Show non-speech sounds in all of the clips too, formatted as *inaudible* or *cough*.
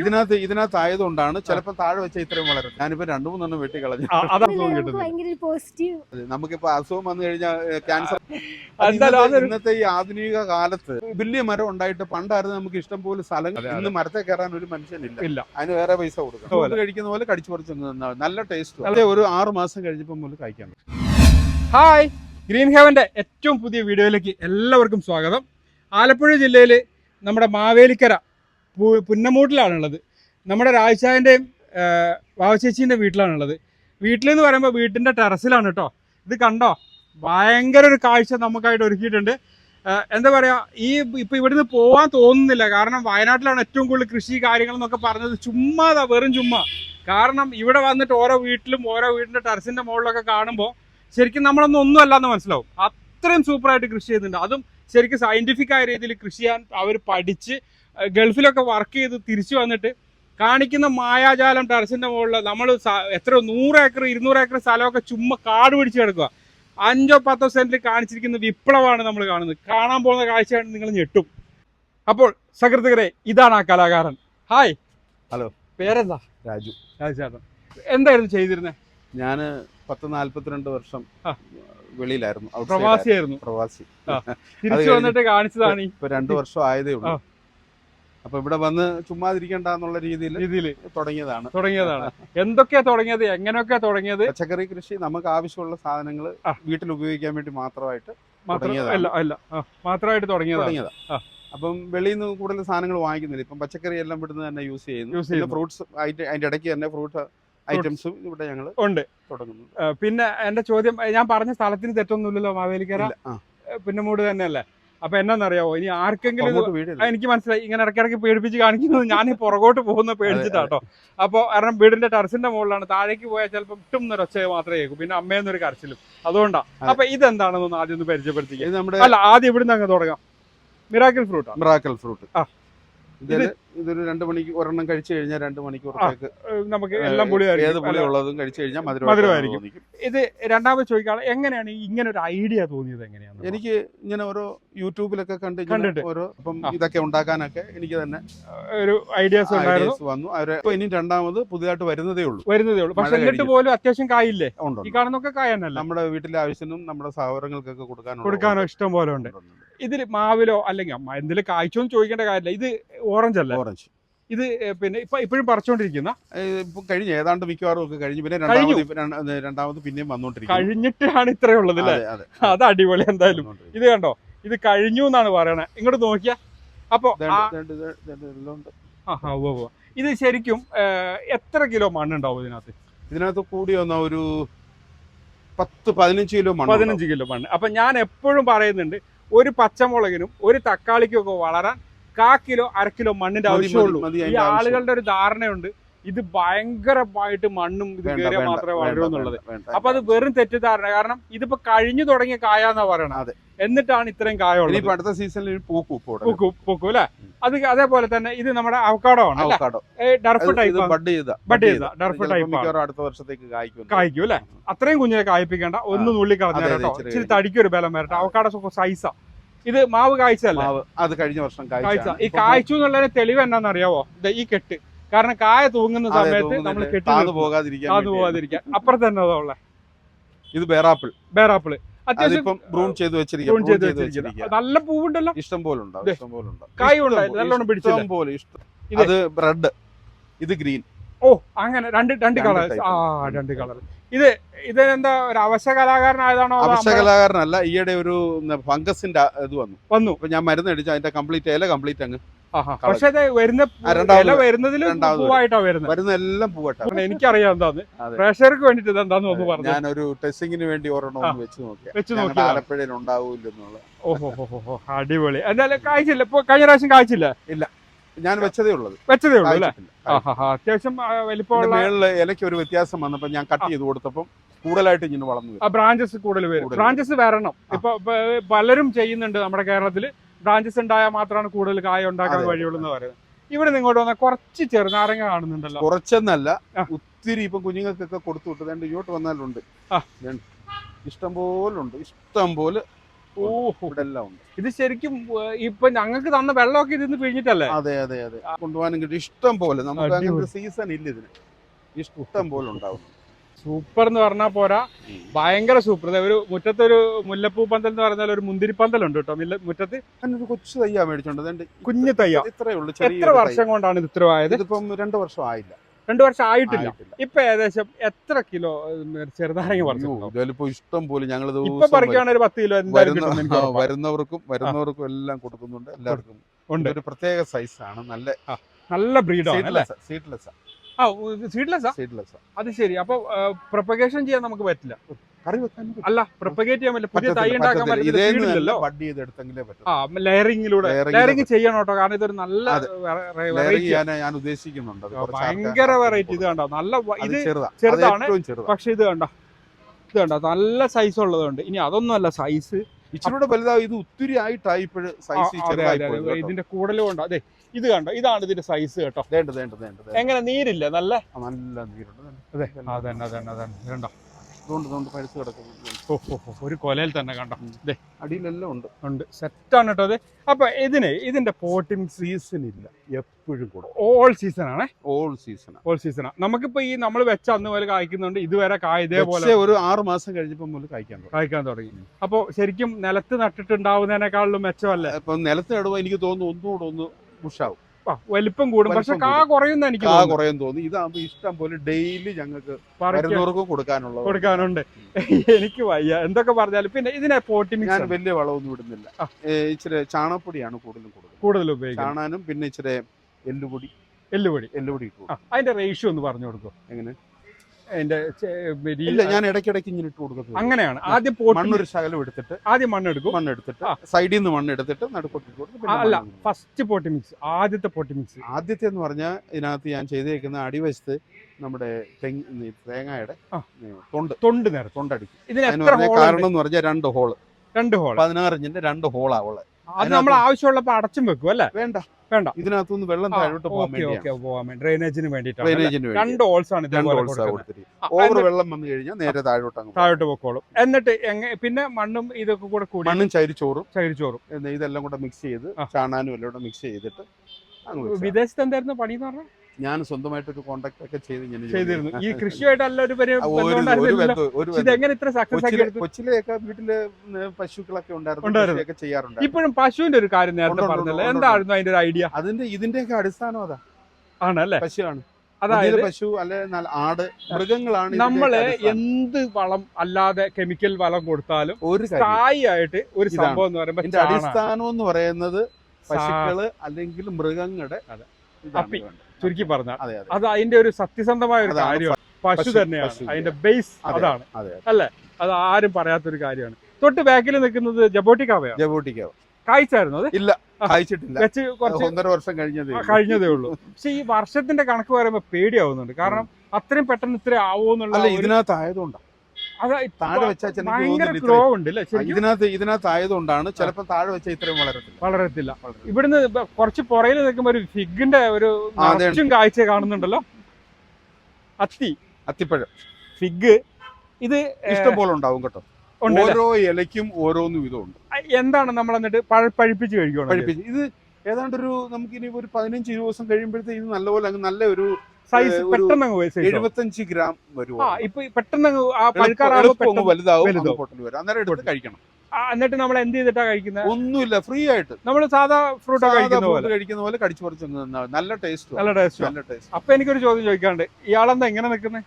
ഇതിനകത്ത് ഇതിനകത്ത് ആയതുകൊണ്ടാണ് ചിലപ്പോൾ താഴെ വെച്ച ഇത്രയും വളരും ഞാനിപ്പോ രണ്ടു മൂന്നെണ്ണം വെട്ടി കളഞ്ഞു കിട്ടുന്നത്. നമുക്കിപ്പോ അസുഖം വന്നു കഴിഞ്ഞാൽ ക്യാൻസർ ഇന്നത്തെ ഈ ആധുനിക കാലത്ത് വലിയ മരം ഉണ്ടായിട്ട് പണ്ടായിരുന്നു നമുക്ക് ഇഷ്ടം പോലെ സ്ഥലം ഇന്ന് മരത്തെ കയറാൻ ഒരു മനുഷ്യനില്ല ഇല്ല. അതിന് വേറെ പൈസ കൊടുക്കും. കഴിക്കുന്ന പോലെ കടിച്ചു പറിച്ചു നല്ല ടേസ്റ്റ് അതെ. ഒരു ആറു മാസം കഴിഞ്ഞപ്പോൾ മുതൽ കഴിക്കാൻ ഹായ്. ഗ്രീൻ ഹെവന്റെ ഏറ്റവും പുതിയ വീഡിയോയിലേക്ക് എല്ലാവർക്കും സ്വാഗതം. ആലപ്പുഴ ജില്ലയിൽ നമ്മുടെ മാവേലിക്കര പുന്നമൂട്ടിലാണുള്ളത്. നമ്മുടെ രാജാവിന്റെയും വാവച്ചേച്ചീന്റെ വീട്ടിലാണുള്ളത്. വീട്ടിലെന്ന് പറയുമ്പോൾ വീട്ടിന്റെ ടെറസിലാണ് കേട്ടോ ഇത് കണ്ടോ? ഭയങ്കര ഒരു കാഴ്ച നമുക്കായിട്ട് ഒരുക്കിയിട്ടുണ്ട്. എന്താ പറയുക ഈ ഇപ്പം ഇവിടുന്ന് പോകാൻ തോന്നുന്നില്ല. കാരണം വയനാട്ടിലാണ് ഏറ്റവും കൂടുതൽ കൃഷി കാര്യങ്ങൾ എന്നൊക്കെ പറഞ്ഞത് ചുമ്മാതാ വെറും ചുമ്മാ. കാരണം ഇവിടെ വന്നിട്ട് ഓരോ വീട്ടിലും ഓരോ വീടിന്റെ ടെറസിന്റെ മുകളിലൊക്കെ കാണുമ്പോൾ ശരിക്കും നമ്മളൊന്നും ഒന്നും അല്ലാന്ന് മനസ്സിലാവും. അത്രയും സൂപ്പറായിട്ട് കൃഷി ചെയ്യുന്നുണ്ട്. അതും ശരിക്കും സയന്റിഫിക് ആയ രീതിയിൽ കൃഷി ചെയ്യാൻ അവർ പഠിച്ച് ഗൾഫിലൊക്കെ വർക്ക് ചെയ്ത് തിരിച്ചു വന്നിട്ട് കാണിക്കുന്ന മായാജാലം ടെറസിന്റെ മുകളിൽ നമ്മൾ എത്ര നൂറ് ഏക്കർ ഇരുന്നൂറ് ഏക്കർ സ്ഥലമൊക്കെ ചുമ്മാ കാട് പിടിച്ച് കിടക്കുക അഞ്ചോ പത്തോ സെന്റിൽ കാണിച്ചിരിക്കുന്ന വിപ്ലവമാണ് നമ്മൾ കാണുന്നത്. കാണാൻ പോകുന്ന കാഴ്ചയാണ് നിങ്ങൾ ഞെട്ടും. അപ്പോൾ സഹൃതകരെ ഇതാണ് ആ കലാകാരൻ. Hi hello. പേരെന്താ? രാജു. രാജേട്ടൻ എന്തായിരുന്നു ചെയ്തിരുന്നത് ഞാൻ പത്ത് നാല്പത്തിരണ്ട് വർഷം വെളിയിലായിരുന്നു പ്രവാസിയായിരുന്നു. ആയിരുന്നു. പ്രവാസി. തിരിച്ചു വന്നിട്ട് കാണിച്ചതാണ് ഇപ്പൊ രണ്ടു വർഷം ആയതേ ഉള്ളൂ. അപ്പൊ ഇവിടെ വന്ന് ചുമ്മാതിരിക്കണ്ട എന്നുള്ള രീതിയിൽ രീതിയിൽ. തുടങ്ങിയതാണ്. തുടങ്ങിയതാണ്. എന്തൊക്കെയാ തുടങ്ങിയത്? എങ്ങനെയൊക്കെ തുടങ്ങിയത്? പച്ചക്കറി കൃഷി നമുക്ക് ആവശ്യമുള്ള സാധനങ്ങൾ വീട്ടിൽ ഉപയോഗിക്കാൻ വേണ്ടി മാത്രമായിട്ട് അല്ല അല്ല. മാത്രമായിട്ട് തുടങ്ങിയതാണ്. അപ്പം വെളിയിൽ നിന്ന് കൂടുതൽ സാധനങ്ങൾ വാങ്ങിക്കുന്നില്ല. ഇപ്പം പച്ചക്കറി എല്ലാം ഇവിടുന്ന് തന്നെ യൂസ് ചെയ്യുന്നു. യൂസ് പിന്നെ ചെയ്യുന്നു. ഫ്രൂട്ട്സ് അതിന്റെ ഇടയ്ക്ക് തന്നെ ഫ്രൂട്ട് ഐറ്റംസും ഇവിടെ ഞങ്ങൾ ഉണ്ട്. തുടങ്ങുന്നു പിന്നെ എന്റെ ചോദ്യം ഞാൻ പറഞ്ഞ സ്ഥലത്തിന് തെറ്റൊന്നുമില്ലല്ലോ മാവേലിക്കര? പിന്നെ മൂട് പുന്നമൂട് തന്നെയല്ലേ? അപ്പൊ എന്നാന്നറിയാവോ? ഇനി ആർക്കെങ്കിലും എനിക്ക് മനസ്സിലായി. ഇങ്ങനെ ഇടയ്ക്കിടയ്ക്ക് പേടിപ്പിച്ച് കാണിക്കുന്നത് ഞാൻ പുറകോട്ട് പോകുന്ന പേടിച്ചിട്ടാട്ടോ. അപ്പോൾ കാരണം വീടിന്റെ ടെറസിന്റെ മുകളിലാണ്. താഴേക്ക് പോയാൽ ചിലപ്പോൾ ഇട്ടും ഒച്ച മാത്രമേ കേൾക്കൂ പിന്നെ അമ്മയെന്നൊരു കരച്ചിലും. അതുകൊണ്ടാ. അതെ. അപ്പൊ ഇതെന്താണെന്നൊന്ന് ആദ്യം ഒന്ന് പരിചയപ്പെടുത്തി അല്ല ആദ്യം ഇവിടുന്ന് അങ്ങ് തുടങ്ങാം. Miracle fruit. Miracle fruit. ആ. ഇതൊരു രണ്ട് മണിക്ക് ഒരെണ്ണം കഴിച്ചു കഴിഞ്ഞാൽ രണ്ട് മണിക്കൂറത്തേക്ക് നമുക്ക് എല്ലാം ഏത് കഴിച്ചു കഴിഞ്ഞാൽ മധുരമായിരിക്കും. ഇത് രണ്ടാമത് ചോദിക്കാണ് എങ്ങനെയാണ് ഇങ്ങനെ ഒരു ഐഡിയ തോന്നിയത് എങ്ങനെയാണ് എനിക്ക് ഇങ്ങനെ ഓരോ യൂട്യൂബിലൊക്കെ കണ്ട് കണ്ടിട്ട്. ഓരോ അപ്പം ഇതൊക്കെ ഉണ്ടാക്കാനൊക്കെ എനിക്ക് തന്നെ ഒരു ഐഡിയാസ് വന്നു. അവരെ ഇനി രണ്ടാമത് പുതിയതായിട്ട് വരുന്നതേ ഉള്ളൂ. വരുന്നതേ ഉള്ളൂ. പക്ഷെ എന്നിട്ട്. പോലും അത്യാവശ്യം കായില്ലേ? ഉണ്ടോ ഈ കാണുന്നൊക്കെ കായാനല്ല നമ്മുടെ വീട്ടിലെ ആവശ്യത്തിനും നമ്മുടെ സഹോദരങ്ങൾക്കൊക്കെ കൊടുക്കാനോ കൊടുക്കാനോ ഇഷ്ടം പോലെ ഉണ്ട്. ഇതിൽ മാവിലോ അല്ലെങ്കിൽ അമ്മ എന്തെങ്കിലും കായ്ച്ചോ എന്ന് ചോദിക്കേണ്ട കാര്യമില്ല. ഇത് ഓറഞ്ച് അല്ല? ഓറഞ്ച് ഇത് പിന്നെ ഇപ്പൊ ഇപ്പോഴും പറിച്ചോണ്ടിരിക്കുന്ന? ഇപ്പൊ കഴിഞ്ഞ് ഏതാണ്ട് മിക്കവാറും ഒക്കെ കഴിഞ്ഞ് പിന്നെ രണ്ടാമത് രണ്ടാമത് പിന്നെയും വന്നോണ്ടിരിക്കും കഴിഞ്ഞിട്ടാണ് ഇത്രയുള്ളത് അല്ലേ? അതെ അടിപൊളി എന്തായാലും. ഇത് കണ്ടോ? ഇത് കഴിഞ്ഞു എന്നാണ് പറയണത് ഇങ്ങോട്ട് നോക്കിയ. അപ്പൊ. ഇത് ശരിക്കും എത്ര കിലോ മണ്ണുണ്ടാവും ഇതിനകത്ത്? ഇതിനകത്ത് കൂടി വന്ന ഒരു പത്ത് പതിനഞ്ച് കിലോ മണ്ണ് പതിനഞ്ച് കിലോ മണ്ണ്. അപ്പൊ ഞാൻ എപ്പോഴും പറയുന്നുണ്ട് ഒരു പച്ചമുളകിനും ഒരു തക്കാളിക്കും ഒക്കെ വളരാൻ കാ കിലോ അര കിലോ മണ്ണിന്റെ ആവശ്യമേ ആവശ്യമുള്ളൂ. ഈ ആളുകളുടെ ഒരു ധാരണയുണ്ട്. ഇത് ഭയങ്കരമായിട്ട് മണ്ണും ഇത് കയറിയാൽ മാത്രമേ വളരൂ എന്നുള്ളത്. അപ്പൊ അത് വെറും തെറ്റിദ്ധാരണ കാരണം ഇതിപ്പോ കഴിഞ്ഞു തുടങ്ങിയ കായ എന്നാ പറയണത് എന്നിട്ടാണ് ഇത്രയും കായ ഉള്ളത് അടുത്ത സീസണിൽ പൂക്കും അല്ലെ? അത് അതേപോലെ തന്നെ ഇത് നമ്മുടെ അവക്കാടോ ആണ് ഡർഫ് ടൈപ്പ് ബഡ് ചെയ്ത ബഡ് ചെയ്ത ഡർഫ് ടൈപ്പ് അടുത്ത വർഷത്തേക്ക് കായ്ക്കും. കായ്ക്കും അല്ലെ? അത്രയും കുഞ്ഞിനെ കായ്പ്പിക്കേണ്ട. ഒന്ന് നുള്ളി കളഞ്ഞ അതെ, അതെ, കേട്ടോ. ഇച്ചിരി തടിക്കൊരു ബലം വരട്ടെ. അവക്കാടോ സൈസാ. ഇത് മാവ് കായ്ച്ചല്ലേ അത് കഴിഞ്ഞ വർഷം കായ്ച്ച ഈ കായ്ച്ചു എന്നുള്ളതിന് തെളിവ് എന്നാന്ന് അറിയാവോ? ദേ ഈ കെട്ട്. കാരണം കായ തൂങ്ങുന്ന സമയത്ത് നമ്മൾ കെട്ടി. പോകാതിരിക്കാൻ താന്ന് അപ്പുറത്ത് തന്നെ അതാ ഉള്ളെ. ഇത് ബേറാപ്പിൾ. ബേറാപ്പിൾ. അത്യാവശ്യം ബ്രൂൺ ചെയ്ത് നല്ല പൂവുണ്ടല്ലോ. ഇഷ്ടം പോലെ ഉണ്ടാവും. ഇഷ്ടം പോലെ ഉണ്ടാവും. കായ് ഉണ്ടായി, നല്ലോണം പിടിച്ചു പോലെ ഇഷ്ടം ഇത്. റെഡ്. ഇത് ഗ്രീൻ. ഓ അങ്ങനെ. രണ്ട് രണ്ട് കളർ ആ രണ്ട് കളർ ഇത് ഇതിനെന്താ ഒരു അവശ്യ കലാകാരനായതാണോ അവശ്യ കലാകാരനല്ല ഈയിടെ ഒരു ഫംഗസിന്റെ ഇത് വന്നു. വന്നു. അപ്പൊ ഞാൻ മരുന്ന് അടിച്ചു അതിന്റെ കംപ്ലീറ്റ് ഇല കംപ്ലീറ്റ് അങ്ങ് പക്ഷെ വരുന്ന ഇല വരുന്നതിൽ പൂവായിട്ടാ വരുന്നത്. വരുന്ന എല്ലാം പൂവട്ട കാരണം എനിക്കറിയാം എന്താന്ന്. പ്രേക്ഷകർക്ക് വേണ്ടിട്ട് ഇത് എന്താന്ന് ഒന്ന് പറഞ്ഞു? ഞാനൊരു ടെസ്റ്റിങ്ങിന് വേണ്ടി ഒരെണ്ണം വെച്ച് നോക്കിയാ. വെച്ച് നോക്കി ആലപ്പുഴയിൽ ഉണ്ടാവൂലെന്നുള്ള ഓഹോ അടിപൊളി. എന്തായാലും കാഴ്ചയില്ല. ഇപ്പൊ കഴിഞ്ഞ പ്രാവശ്യം കായ്ച്ചില്ല ഞാൻ വെച്ചതേ ഉള്ളത് വെച്ചതേ ഉള്ളൂ അല്ലേ. അത്യാവശ്യം വലിപ്പമുള്ള മേളിൽ ഇലയ്ക്ക് ഒരു വ്യത്യാസം വന്നപ്പോ ഞാൻ കട്ട് ചെയ്ത് കൊടുത്തപ്പോൾ കൂടുതലായിട്ട് ഇങ്ങനെ വളർന്നു. ബ്രാഞ്ചസ് കൂടുതൽ വരും. ബ്രാഞ്ചസ് വരണം. ഇപ്പൊ പലരും ചെയ്യുന്നുണ്ട് നമ്മുടെ കേരളത്തിൽ. ബ്രാഞ്ചസ് ഉണ്ടായാൽ മാത്രമാണ് കൂടുതൽ കായ ഉണ്ടാക്കാൻ വഴിയുള്ളൂ എന്ന് പറയുന്നത്. ഇവിടെ നിങ്ങോട്ട് ഇങ്ങോട്ട് വന്നാൽ കുറച്ച് ചെറുനാരങ്ങ കാണുന്നുണ്ടല്ലോ. കുറച്ചെന്നല്ല. ഒത്തിരി ഇപ്പം കുഞ്ഞുങ്ങൾക്കൊക്കെ കൊടുത്തു വിട്ടത് ഇങ്ങോട്ട് വന്നാലുണ്ട്. ഇഷ്ടം പോലെ ഉണ്ട് ഇഷ്ടം പോലെ ഇത് ശരിക്കും ഇപ്പൊ ഞങ്ങൾക്ക് തന്ന വെള്ളമൊക്കെ ഇതിന്ന് പിഴിഞ്ഞിട്ടല്ലേ? അതെ അതെ അതെ. കൊണ്ടുപോകാനും കിട്ടും. ഇഷ്ടം പോലെ. നമുക്ക് അങ്ങനത്തെ സീസൺ ഇല്ല ഇതിന്. ഇഷ്ടം പോലെ ഉണ്ടാവും സൂപ്പർ എന്ന് പറഞ്ഞാൽ പോരാ ഭയങ്കര സൂപ്പർ. ഒരു മുറ്റത്തൊരു മുല്ലപ്പൂ പന്തൽ എന്ന് പറഞ്ഞാൽ ഒരു മുന്തിരി പന്തൽ ഉണ്ട് കേട്ടോ. മില്ല- മുറ്റത്ത് ഒരു കൊച്ചു തയ്യാ മേടിച്ചോണ്ട്. കുഞ്ഞു തയ്യാ. ഇത്രയേ ഉള്ളൂ എത്ര വർഷം കൊണ്ടാണ് ഇത് ഇത്ര ആയത്? ഇതിപ്പം രണ്ടു വർഷം ആയില്ല. രണ്ടു വർഷം ആയിട്ടില്ല. ഇപ്പൊ ഏകദേശം എത്ര കിലോ ചെറുനാരങ്ങ പറഞ്ഞു ഇഷ്ടം പോലെ ഞങ്ങൾ ഇപ്പൊ പറിക്കുകയാണെങ്കിൽ ഒരു പത്ത് കിലോ വരുന്നവർക്കും വരുന്നവർക്കും എല്ലാം കൊടുക്കുന്നുണ്ട്. എല്ലാവർക്കും ഉണ്ട്. ഒരു പ്രത്യേക സൈസ് ആണ്. നല്ല നല്ല ബ്രീഡാണ് സീഡ്ലെസ് ആ. സീഡ്ലെസ്സാ സീഡ്ലെസ് അത് ശരി. അപ്പൊ പ്രൊപ്പഗേഷൻ ചെയ്യാൻ നമുക്ക് പറ്റില്ല. കറി വെക്കാൻ അല്ല പ്രൊപ്പഗേറ്റ് ചെയ്യാൻ പറ്റില്ല. പുതിയ തൈ ഉണ്ടാക്കാൻ പറ്റില്ല. ബഡ് ചെയ്തെടുത്തെങ്കിലേ പറ്റും ആ ലെയറിംഗിലൂടെ ലെയറിംഗ് ലെയറിങ് ചെയ്യണം കേട്ടോ. കാരണം ഇതൊരു നല്ല ഞാൻ ഉദ്ദേശിക്കുന്നുണ്ട്. ഭയങ്കര വെറൈറ്റി ഇത് കണ്ടോ? നല്ല ഇത് ചെറുതാ. ചെറുതാണ്. പക്ഷെ ഇത് കണ്ടോ? ഇത് കണ്ടോ? നല്ല സൈസ് ഉള്ളതുണ്ട്. ഇനി അതൊന്നുമല്ല സൈസ് ഇച്ചിരൂടെ വലുതാവും. ഇത് ഒത്തിരി ആയിട്ടായി ഇപ്പോഴും സൈസ് ഇതിന്റെ കൂടുതലും ഉണ്ട്. അതെ ഇത് കണ്ടോ? ഇതാണ് ഇതിന്റെ സൈസ് കേട്ടോ. എങ്ങനെ? നീരില്ല? നല്ല? നല്ല നീരുണ്ട്. അതെ അതന്നെ അതന്നെ അതന്നെ. കണ്ടോ പഴുത്ത് കിടക്കുന്നു. ഒരു കൊലയിൽ തന്നെ കണ്ടോ? ദേ അടിയിലെല്ലാം ഉണ്ട്. ഉണ്ട്. സെറ്റാണ് കേട്ടോ അത് അപ്പൊ ഇതിന് ഇതിന്റെ പോട്ടിംഗ് സീസൺ ഇല്ല. എപ്പോഴും കൂടും. ഓൾ സീസൺ ആണ്? ഓൾ സീസൺ ഓൾ സീസൺ നമുക്കിപ്പോ ഈ നമ്മൾ വെച്ച അന്ന് പോലെ കായ്ക്കുന്നുണ്ട് ഇതുവരെ കായ ഇതേപോലെ പക്ഷേ ഒരു ആറ് മാസം കഴിഞ്ഞപ്പോൾ മുതൽ കായ്ക്കാൻ കായ്ക്കാൻ തുടങ്ങി. അപ്പൊ ശരിക്കും നിലത്ത് നട്ടിട്ടുണ്ടാവുന്നതിനേക്കാളും മെച്ചമല്ല? ഇപ്പം നിലത്ത് നടുമ്പോൾ എനിക്ക് തോന്നുന്നു ഒന്നുകൂടെ ഒന്ന് മുഷാവും ആ, വലിപ്പം കൂടും. പക്ഷെ കാ. കുറയുന്ന എനിക്ക് കാ തോന്നുന്നു. കുറയും തോന്നി ഇതാകുമ്പോ ഇഷ്ടം പോലെ ഡെയിലി ഞങ്ങൾക്ക് വരുന്നവർക്കും കൊടുക്കാനുള്ളത്. കൊടുക്കാനുണ്ട്. എനിക്ക് വയ്യ. എന്തൊക്കെ പറഞ്ഞാലും പിന്നെ ഇതിനെ പോട്ടി ഞാൻ വലിയ വളമൊന്നും ഇടുന്നില്ല. ഇച്ചിരി ചാണകപ്പൊടിയാണ് കൂടുതലും കൂടുതലും കൂടുതൽ ഉപയോഗിക്കുക ചാണാനും പിന്നെ ഇച്ചിരി എല്ലുപൊടി. എല്ലുപൊടി. എല്ലുപൊടി അതിന്റെ റേഷ്യോ ഒന്ന് പറഞ്ഞു കൊടുക്കും. എങ്ങനെ? അതിന്റെ ഇല്ല ഞാൻ ഇടയ്ക്കിടയ്ക്ക് ഇങ്ങനെ ഇട്ട് കൊടുക്കുന്നത് അങ്ങനെയാണ്. ആദ്യം പോട്ടി മണ്ണൊരു ശകലം എടുത്തിട്ട് ആദ്യം മണ്ണെടുക്കും മണ്ണെടുത്തിട്ട്. സൈഡിൽ നിന്ന് മണ്ണെടുത്തിട്ട് നടുക്കൊട്ടി കൊടുക്കും അല്ല ഫസ്റ്റ് പോട്ടി മിക്സ് ആദ്യത്തെ പോട്ടി മിക്സ് ആദ്യത്തെ എന്ന് പറഞ്ഞാൽ ഇതിനകത്ത് ഞാൻ ചെയ്തേക്കുന്ന അടിവശത്ത് നമ്മുടെ തെങ്ങ് തേങ്ങയുടെ തൊണ്ട്. തൊണ്ട് നേരം തൊണ്ടടിക്കും. കാരണം എന്ന് പറഞ്ഞാൽ രണ്ട് ഹോൾ രണ്ട് ഹോൾ പതിനാറ് ഇഞ്ചിന്റെ രണ്ട് ഹോളാ ഉള്ളത്. അത് നമ്മൾ ആവശ്യമുള്ളപ്പോ അടച്ചും വെക്കും അല്ലേ വേണ്ട വേണ്ട. ഇതിനകത്തുനിന്ന് വെള്ളം താഴോട്ട് പോകാൻ വേണ്ടി ഡ്രെയിനേജിന് വേണ്ടിയിട്ടാണ് അല്ലേ? ഡ്രെയിനേജിന് വേണ്ടി രണ്ട് ഹോൾസ് ആണ്. ഓവർ വെള്ളം വന്നു കഴിഞ്ഞാൽ നേരെ താഴോട്ട് താഴോട്ട് പൊക്കോളും എന്നിട്ട് പിന്നെ മണ്ണും ഇതൊക്കെ കൂടെ കൂടി മണ്ണും ചരിച്ചോറും ചരിച്ചോറും ഇതെല്ലാം കൂടെ മിക്സ് ചെയ്ത്. ചാണാനും എല്ലാം കൂടെ മിക്സ് ചെയ്തിട്ട്. വിദേശത്ത് എന്തായിരുന്നു പണി എന്ന് പറഞ്ഞാൽ ഞാൻ സ്വന്തമായിട്ട് ഒരു കോണ്ടാക്ട് ഒക്കെ ചെയ്ത് ഇങ്ങനെ ചെയ്തിരുന്നു. ഈ. കൃഷിയായിട്ടല്ല ഒരു കൊച്ചിലെയൊക്കെ വീട്ടിൽ പശുക്കളൊക്കെ ഉണ്ടായിരുന്നു ചെയ്യാറുണ്ട് ഇപ്പോഴും പശുവിന്റെ ഒരു കാര്യം നേരത്തെ പറഞ്ഞല്ലോ. എന്തായിരുന്നു അതിന്റെ ഒരു ഐഡിയ അതിന്റെ ഇതിന്റെയൊക്കെ അടിസ്ഥാനം അതാ. ആണല്ലേ? പശുവാണ്. അതായത് പശു അല്ലെ ആട് മൃഗങ്ങളാണ് നമ്മൾ എന്ത് വളം അല്ലാതെ കെമിക്കൽ വളം കൊടുത്താലും ഒരു സ്ഥായി ആയിട്ട് ഒരു സംഭവം എന്ന് പറയുമ്പോൾ അടിസ്ഥാനം എന്ന് പറയുന്നത് പശുക്കൾ അല്ലെങ്കിൽ മൃഗങ്ങളുടെ അപ്പി. ചുരുക്കി പറഞ്ഞാൽ അതെ അതെ. അത് അതിന്റെ ഒരു സത്യസന്ധമായ ഒരു കാര്യമാണ്. പശു തന്നെയാണ്. അതിന്റെ ബേസ് അതാണ്. അല്ലെ? അത് ആരും പറയാത്തൊരു കാര്യമാണ്. തൊട്ട് ബാക്കിൽ നിൽക്കുന്നത് ജബോട്ടിക്കാവയാണ് ജബോട്ടിക്കാവ. കായ്ച്ചായിരുന്നു അത്? ഇല്ല കായ്ച്ചിട്ടില്ല. വെച്ച് കുറച്ച് ഒന്നര വർഷം കഴിഞ്ഞതേ ഉള്ളൂ. കഴിഞ്ഞതേ ഉള്ളൂ. പക്ഷെ ഈ വർഷത്തിന്റെ കണക്ക് പറയുമ്പോൾ പേടിയാവുന്നുണ്ട്. കാരണം അത്രയും പെട്ടെന്ന് ഇത്ര ആവുമെന്നുള്ള ഇതിനകത്ത് ആയതുകൊണ്ടാ അത് താഴെ വെച്ചാൽ ചിലപ്പോൾ ഭയങ്കര തോന്നുന്നില്ല ഗ്രോ ഉണ്ട് ഇതിനകത്ത് ഇതിനകത്ത് ആയതുകൊണ്ടാണ് ചിലപ്പോൾ താഴെ വെച്ചാൽ ഇത്രയും വളരത്തില്ല. വളരത്തില്ല. ഇവിടുന്ന് കുറച്ച് പുറയിൽ നിൽക്കുമ്പോ ഒരു ഫിഗിന്റെ ഒരു കാഴ്ച കാണുന്നുണ്ടല്ലോ. അത്തി. അത്തിപ്പഴം. ഫിഗ്. ഇത് ഇഷ്ടം പോലെ ഉണ്ടാവും കേട്ടോ. ഓരോ ഇലയ്ക്കും ഓരോന്നും ഇതുണ്ട്. എന്താണ് നമ്മൾ എന്നിട്ട് പഴുപ്പിച്ച് കഴിക്കണം പഴിപ്പിച്ച്. ഇത് ഏതാണ്ട് ഒരു നമുക്ക് ഇനി ഒരു പതിനഞ്ച് ദിവസം കഴിയുമ്പോഴത്തേക്ക് ഇത് നല്ലപോലെ അങ്ങ് നല്ല ഒരു സൈസ് പെട്ടെന്ന് അങ്ങ്. എഴുപത്തഞ്ച് ഗ്രാം വരും ഇപ്പൊ പെട്ടെന്ന് ആ വലുതാവും വലുതാവും. അങ്ങ് പൊട്ടൽ വരും. അന്നേരം എടുത്ത് കഴിക്കണം. എന്നിട്ട് നമ്മൾ എന്ത് ചെയ്തിട്ടാ കഴിക്കുന്നത് ഒന്നുമില്ല ഫ്രീ ആയിട്ട്. നമ്മൾ സാധാ ഫ്രൂട്ട് കഴിക്കുന്ന പോലെ. കഴിക്കുന്ന പോലെ കടിച്ചു പറിച്ച്. നല്ല ടേസ്റ്റ് നല്ല ടേസ്റ്റ് നല്ല ടേസ്റ്റ് അപ്പൊ എനിക്കൊരു ചോദ്യം ചോദിക്കാണ്ട് ഇയാളെന്താ എങ്ങനെ നിൽക്കുന്നത്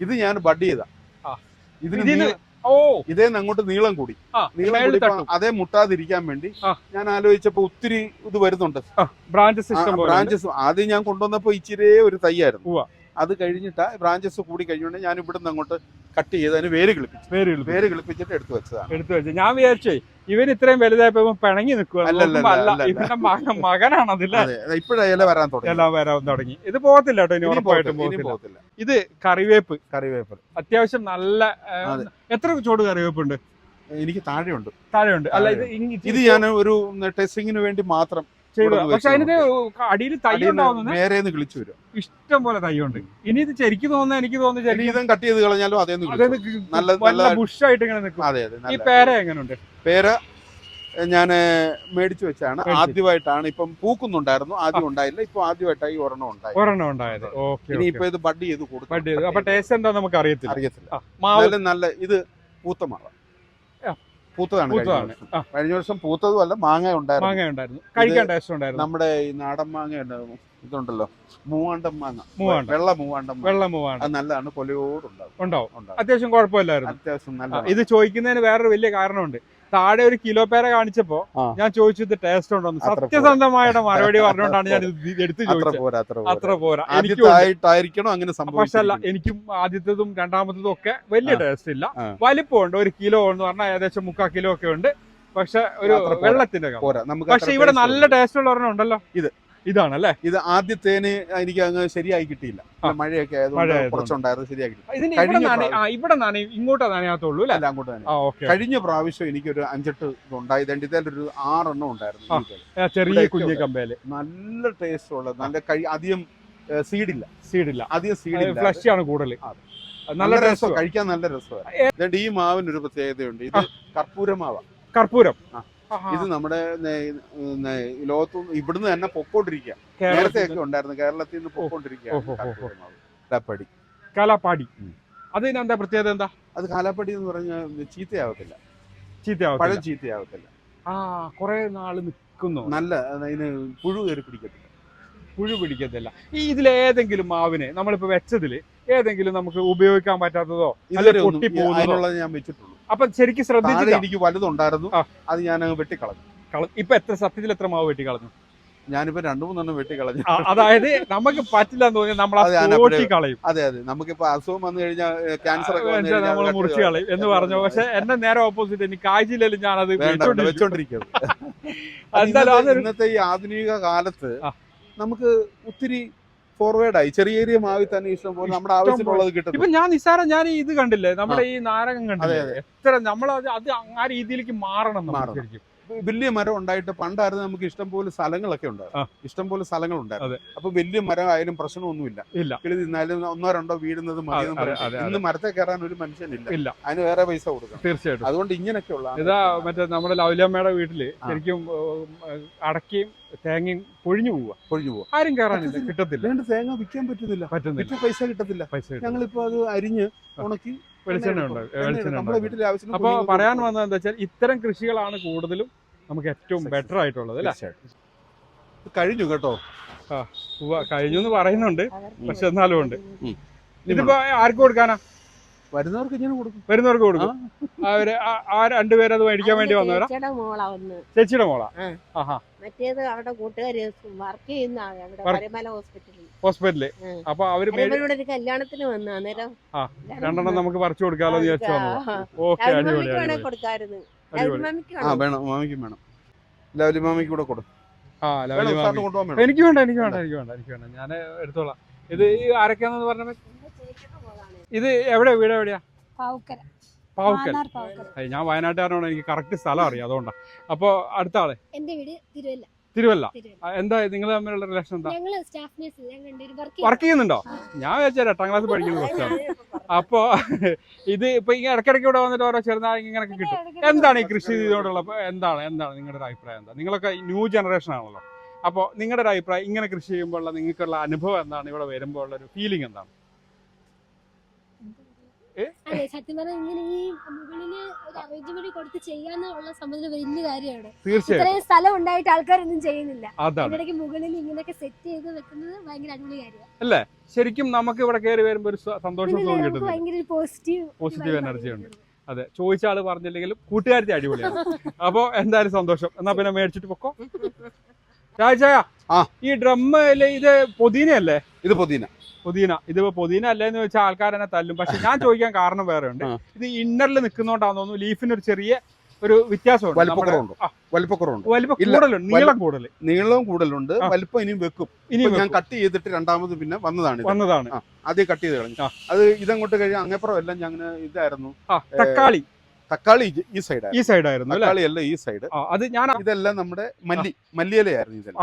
ഇത് ഞാൻ ബഡ് ചെയ്താ. ഇതിന് ഓ. ഇതേന്ന് അങ്ങോട്ട് നീളം കൂടി. നീളം കൂടി അതേ മുട്ടാതിരിക്കാൻ വേണ്ടി ഞാൻ ആലോചിച്ചപ്പോ ഒത്തിരി ഇത് വരുന്നുണ്ട്. ബ്രാഞ്ചസ് ബ്രാഞ്ചസ് ആദ്യം ഞാൻ കൊണ്ടുവന്നപ്പോ ഇച്ചിരി ഒരു തൈയായിരുന്നു. അത് കഴിഞ്ഞിട്ട് ബ്രാഞ്ചസ് കൂടി കഴിഞ്ഞുകൊണ്ട് ഞാൻ ഇവിടുന്ന് അങ്ങോട്ട് കട്ട് ചെയ്ത് അതിന് വേര് കിളിപ്പിച്ചു. വേര്. വേര് കിളിപ്പിച്ചിട്ട് എടുത്തു വെച്ചതാണ്. എടുത്തു വെച്ചു. ഞാൻ വിചാരിച്ചേ ഇവൻ ഇത്രയും വലുതായപ്പോ പിണങ്ങി നിൽക്കുക ഇവന്റെ മകൻ മകനാണ് അതില്ല അതെ ഇപ്പോഴാ ഇല വരാൻ തുടങ്ങി. എല്ലാം വരാൻ തുടങ്ങി. ഇത് പോകത്തില്ല കേട്ടോ ഇനി ഉറപ്പായിട്ടും പോകത്തില്ല, ഇത് കറിവേപ്പ്. കറിവേപ്പ്. അത്യാവശ്യം നല്ല എത്ര ചൂട് കറിവേപ്പ് ഉണ്ട് എനിക്ക് താഴെയുണ്ട്. താഴെയുണ്ട്. അല്ല ഇത് ഇത് ഞാൻ ഒരു ടെസ്റ്റിങ്ങിന് വേണ്ടി മാത്രം പക്ഷെ വെച്ച് അടിയിൽ തൈ ഉണ്ടാവുന്നത് നേരെന്ന് കിളിച്ചു വരും. ഇഷ്ടം പോലെ തൈയുണ്ട് ഇനി ഇത് ശരിക്കും തോന്നുന്നത് എനിക്ക് തോന്നുന്നു ഇതും കട്ട് ചെയ്ത് കളഞ്ഞാലും അതേ നല്ല നല്ല ബുഷായിട്ട് ഇങ്ങനെ നിൽക്കും. അതെ അതെ ഈ പേര എങ്ങനെയുണ്ട് പേര ഞാൻ മേടിച്ചു വെച്ചാണ്. ആദ്യമായിട്ടാണ് ഇപ്പം പൂക്കുന്നുണ്ടായിരുന്നു. ആദ്യം ഉണ്ടായില്ല. ഇപ്പൊ ആദ്യമായിട്ടായി ഒരെണ്ണം ഉണ്ടായി. ഒരെണ്ണം ഉണ്ടായത്. ഇനി ഇപ്പൊ ഇത് ബഡ് ചെയ്ത് കൊടുക്കും ബഡ് ചെയ്തു. അപ്പൊ ടേസ്റ്റ് എന്താ നമുക്ക് അറിയത്തില്ല. അറിയത്തില്ല. നല്ല ഇത് പൂത്ത മാവ ആ. പൂത്തതാണ് കഴിഞ്ഞ വർഷം. പൂത്തതും അല്ല മാങ്ങ ഉണ്ടായിരുന്നു. മാങ്ങ ഉണ്ടായിരുന്നു. കഴിക്കാൻ ടേസ്റ്റ് ഉണ്ടായിരുന്നു. നമ്മുടെ ഈ നാടൻ മാങ്ങ ഉണ്ടായിരുന്നു ഇതുണ്ടല്ലോ മൂവാണ്ടം മാങ്ങ. മൂവാണ്ടം വെള്ള മൂവാണ്ടം വെള്ള മൂവാണ്ടം നല്ലതാണ് കൊലയോടുണ്ടാവും. ഉണ്ടാവും. അത്യാവശ്യം കുഴപ്പമില്ലായിരുന്നു. അത്യാവശ്യം നല്ല ഇത് ചോദിക്കുന്നതിന് വേറൊരു വലിയ കാരണമുണ്ട്. താഴെ ഒരു കിലോ പേര കാണിച്ചപ്പോ ഞാൻ ചോദിച്ചു ഇത് ടേസ്റ്റ് ഉണ്ടോ. സത്യസന്ധമായിട്ട് മറുപടി പറഞ്ഞുകൊണ്ടാണ് ഞാൻ എടുത്ത് അത്ര ചോദിച്ചത് പോരാ. അത്ര പോരാ. എനിക്ക് അങ്ങനെ പക്ഷെ അല്ല എനിക്കും ആദ്യത്തേതും രണ്ടാമത്തതും ഒക്കെ വലിയ ടേസ്റ്റ് ഇല്ല. വലിപ്പം വലിപ്പമുണ്ട്. ഒരു കിലോ എന്ന് പറഞ്ഞാൽ ഏകദേശം മുക്കാൽ കിലോ ഒക്കെ ഉണ്ട്. പക്ഷെ ഒരു വെള്ളത്തിന്റെ പക്ഷെ ഇവിടെ നല്ല ടേസ്റ്റ് ഉള്ള ഒരെണ്ണം ഉണ്ടല്ലോ. ഇത്. ഇതാണല്ലേ? ഇത് ആദ്യത്തേന് എനിക്ക് അങ്ങ് ശരിയായി കിട്ടിയില്ല. മഴയൊക്കെ ആയതുകൊണ്ട്. കുറച്ചുണ്ടായിരുന്നു ശരിയാക്കി ഇവിടെ ഇങ്ങോട്ടാ അല്ലേ? അങ്ങോട്ട് തന്നെ കഴിഞ്ഞ പ്രാവശ്യം എനിക്കൊരു അഞ്ചെട്ട് ഉണ്ടായി ഇതിലൊരു ആറെണ്ണം ഉണ്ടായിരുന്നു. ചെറിയ കുഞ്ഞു കമ്പേൽ. നല്ല ടേസ്റ്റ് ഉള്ളത് നല്ല കഴി അധികം സീഡില്ല. സീഡില്ല. അധികം സീഡില്ല. ഫ്ലഷ് ആണ് കൂടുതൽ നല്ല രസം കഴിക്കാൻ നല്ല രസമാണ് ഈ മാവിന് ഒരു പ്രത്യേകതയുണ്ട്. ഇത് കർപ്പൂര മാവ കർപ്പൂരം. ഇത് നമ്മുടെ ലോകത്തും ഇവിടുന്ന് തന്നെ പൊക്കോണ്ടിരിക്കുക കേരളത്തിൽ നേരത്തെയൊക്കെ ഉണ്ടായിരുന്നു. കേരളത്തിൽ നിന്ന് പൊക്കോണ്ടിരിക്കുകയാണ് കാലാപ്പാടി. ഉം. പ്രത്യേകത എന്താ? അത് കാലാപ്പടി എന്ന് പറഞ്ഞാൽ ചീത്തയാവത്തില്ല. പഴം ചീത്തയാവത്തില്ല. ആ കുറെ നാൾ നിൽക്കുന്നു നല്ല അതിന് പുഴു കയറി പിടിക്കത്തില്ല. പുഴു പിടിക്കത്തില്ല. ഈ ഇതിലേതെങ്കിലും മാവിനെ നമ്മളിപ്പോ വെച്ചതിൽ ഏതെങ്കിലും നമുക്ക് ഉപയോഗിക്കാൻ പറ്റാത്തതോ? പോകുന്നതോ ഞാൻ വെച്ചിട്ടുള്ളൂ. അപ്പൊ ശരിക്കും ശ്രദ്ധിച്ചില്ല. എനിക്ക് വലുതുണ്ടായിരുന്നു. അത് ഞാൻ വെട്ടിക്കളഞ്ഞു. കള- ഇപ്പൊ എത്ര സത്യത്തിൽ എത്ര മാവ് വെട്ടിക്കളഞ്ഞു? ഞാനിപ്പോ രണ്ടു മൂന്നെണ്ണം വെട്ടിക്കളഞ്ഞു. അതായത് നമുക്ക് പറ്റില്ല എന്ന് തോന്നി നമ്മൾ കളയും. അതെ അതെ. നമുക്കിപ്പോ അസുഖം വന്നു കഴിഞ്ഞാൽ ക്യാൻസർ ഒക്കെ നമ്മൾ മുറിച്ച് കളയും എന്ന് പറഞ്ഞു. പക്ഷെ എന്നെ നേരെ ഓപ്പോസിറ്റ് എനിക്ക് കാഴ്ചയിലും ഞാൻ വെച്ചോണ്ടിരിക്കുന്നത് അത് എന്തായാലും ഇന്നത്തെ- ഈ ആധുനിക കാലത്ത് നമുക്ക് ഒത്തിരി ഫോർവേഡ് ആയി. ചെറിയ ചെറിയ മാവിൽ തന്നെ ഇഷ്ടം പോലെ നമ്മുടെ ആവശ്യമുള്ളത് കിട്ടും ഇപ്പൊ ഞാൻ നിസ്സാരം ഞാൻ ഇത് കണ്ടില്ലേ? നമ്മുടെ ഈ നാരകം കണ്ടില്ലേ? എത്ര നമ്മൾ അത് ആ രീതിയിലേക്ക് മാറണം ശരിക്കും. വലിയ മരം ഉണ്ടായിട്ട് പണ്ടായിരുന്നു നമുക്ക് ഇഷ്ടം പോലെ സ്ഥലങ്ങളൊക്കെ. ഉണ്ടായിരുന്നു. ഇഷ്ടം പോലെ സ്ഥലങ്ങൾ ഉണ്ടായിരുന്നു അപ്പൊ വലിയ മരം ആയാലും പ്രശ്നമൊന്നുമില്ല. ഇല്ല. കിളി തിന്നാലും ഒന്നോ രണ്ടോ വീടുന്നത് മതി ഇന്ന് മരത്തെ കയറാൻ ഒരു മനുഷ്യനില്ല. ഇല്ല. അതിന് വേറെ പൈസ കൊടുക്കണം. തീർച്ചയായിട്ടും. അതുകൊണ്ട് ഇങ്ങനെയൊക്കെയുള്ള ഇതാ മറ്റേ നമ്മുടെ ലൗലിയമ്മയുടെ വീട്ടിൽ. ശരിക്കും അടക്കയും തേങ്ങയും പൊഴിഞ്ഞു പോവുക. പൊഴിഞ്ഞു പോവാ ആരും കയറാനില്ല പറ്റത്തില്ല. കിട്ടത്തില്ല. തേങ്ങ വിൽക്കാൻ പറ്റുന്നില്ല. പറ്റുന്നില്ല പൈസ കിട്ടത്തില്ല. പൈസ. ഞങ്ങളിപ്പോ അത് അരിഞ്ഞ് ഉണക്കി വെളിച്ചെണ്ണ വെളിച്ചെണ്ണ അപ്പൊ പറയാൻ. വന്നത് എന്താ വെച്ചാൽ ഇത്തരം കൃഷികളാണ് കൂടുതലും നമുക്ക് ഏറ്റവും ബെറ്റർ ആയിട്ടുള്ളത് അല്ലെ? കഴിഞ്ഞു കേട്ടോ. ആ കഴിഞ്ഞു എന്ന് പറയുന്നുണ്ട്. പക്ഷെ എന്നാലും ഉണ്ട്. ഇതിപ്പോ ആർക്ക് കൊടുക്കാനാ? വരുന്നവർക്ക് ഇങ്ങനെ കൊടുക്കും. വരുന്നവർക്ക് കൊടുക്കും. അവർ ആ- രണ്ടുപേരത് മേടിക്കാൻ വേണ്ടി വന്നവരാ? ചേച്ചിയുടെ മോളാ ആഹാ. മറ്റേത് അവിടെ കൂട്ടുകാര് വർക്ക് ചെയ്യുന്ന ആൾ അവിടെ Work- പരമല ഹോസ്പിറ്റലിൽ ഹോസ്പിറ്റലിൽ അപ്പൊ അവർ ഇവിടെ ഒരു കല്യാണത്തിന് വന്നു അന്നേരം ആ, രണ്ടെണ്ണം നമുക്ക് പറിച്ചു കൊടുക്കാലോ കൊടുക്കായിരുന്നു. അടിപൊളി. ആ വേണം മാമിക്കും വേണം. ലവലി മാമിക്ക് കൂടെ കൊടുക്കും എനിക്ക് വേണ്ട എനിക്ക് വേണ്ട എനിക്ക് വേണ്ട എനിക്ക് വേണ്ട. ഞാൻ എടുത്തോളാം. ഇത് ആരൊക്കെയാണെന്ന് പറഞ്ഞ ഇത് എവിടെ വീട് എവിടെയാ? പാവുക്കര. പാവുക്കൽ ഞാൻ വയനാട്ടുകാരനാണ്. എനിക്ക് കറക്റ്റ് സ്ഥലം അറിയാം അതുകൊണ്ടാ. അപ്പൊ അടുത്ത ആളെ? എന്റെ വീട് തിരുവല്ല. തിരുവല്ല. എന്താ നിങ്ങൾ തമ്മിലുള്ള റിലേഷൻ എന്താ? വർക്ക് ചെയ്യുന്നുണ്ടോ? ഞാൻ വിചാരിച്ചാൽ എട്ടാം ക്ലാസ് പഠിക്കുന്ന കുറച്ചാണ് അപ്പൊ ഇത് ഇപ്പൊ ഇങ്ങനെ ഇടയ്ക്കിടയ്ക്ക് ഇവിടെ വന്നിട്ട് ഓരോ ചെറുതായി ഇങ്ങനെയൊക്കെ കിട്ടും. എന്താണ് ഈ കൃഷി ചെയ്തോടുള്ള എന്താണ് എന്താണ് നിങ്ങളുടെ ഒരു അഭിപ്രായം എന്താ? നിങ്ങളൊക്കെ ന്യൂ ജനറേഷൻ ആണല്ലോ. അപ്പോൾ നിങ്ങളുടെ ഒരു അഭിപ്രായം ഇങ്ങനെ കൃഷി ചെയ്യുമ്പോഴുള്ള നിങ്ങൾക്കുള്ള അനുഭവം എന്താണ്? ഇവിടെ വരുമ്പോൾ ഉള്ള ഒരു ഫീലിംഗ് എന്താണ്? അതെ സത്യം പറഞ്ഞാൽ ഇങ്ങനെ ഈ മുകളിൽ ഒരു അറേഞ്ച്മെന്റ് കൊടുത്ത് ചെയ്യാന്നുള്ള സംബന്ധിച്ച് വലിയ കാര്യമാണ്. തീർച്ചയായും. ഇത്രയും സ്ഥലം ഉണ്ടായിട്ട് ആൾക്കാരൊന്നും ചെയ്യുന്നില്ല. മുകളിൽ ഇങ്ങനെയൊക്കെ സെറ്റ് ചെയ്ത് വെക്കുന്നത് ഭയങ്കര അടിപൊളി കാര്യമാണ്. ശരിക്കും നമുക്ക് ഇവിടെ കയറി വരുമ്പോൾ ഒരു സന്തോഷം തോന്നി ഭയങ്കര പോസിറ്റീവ് പോസിറ്റീവ് എനർജി ഉണ്ട്. അതെ ചോദിച്ച ആൾ പറഞ്ഞില്ലെങ്കിലും കൂട്ടുകാരത്തെ അടിപൊളിയാണ്. *laughs* അപ്പൊ എന്തായാലും സന്തോഷം. എന്നാ പിന്നെ മേടിച്ചിട്ട് പൊക്കോ? *laughs* രാജായ ആ. ഈ ഡ്രമ്മിൽ ഇത് പൊതീനയല്ലേ? ഇത് പുതിന. പുതിന. ഇതിപ്പോ പുതിന അല്ലെന്ന് വെച്ചാൽ ആൾക്കാർ തന്നെ തല്ലും. പക്ഷെ ഞാൻ ചോദിക്കാൻ കാരണം വേറെ ഉണ്ട് ഇത് ഇന്നറിൽ നിൽക്കുന്നോണ്ടാന്ന് തോന്നുന്നു ലീഫിന് ഒരു ചെറിയ ഒരു വ്യത്യാസമുണ്ട്. വലിപ്പക്കുറവുണ്ട് വലിപ്പക്കുറവുണ്ട് വലിപ്പം നീളം കൂടുതൽ നീളവും കൂടുതലുണ്ട്. വലിപ്പം ഇനിയും വെക്കും. ഇനി ഞാൻ കട്ട് ചെയ്തിട്ട് രണ്ടാമത് പിന്നെ വന്നതാണ് വന്നതാണ്. ആദ്യം കട്ട് ചെയ്ത് കളഞ്ഞു. അത് ഇതങ്ങോട്ട് കഴിഞ്ഞാൽ അങ്ങേപ്പുറം എല്ലാം ഞാൻ ഇതായിരുന്നു. തക്കാളി. തക്കാളി ഈ സൈഡ് ഈ സൈഡ് ആയിരുന്നു തക്കാളി അല്ല ഈ സൈഡ് അത് ഞാൻ ഇതെല്ലാം നമ്മുടെ മല്ലി മല്ലിയിലയായിരുന്നു ഇതെല്ലാം.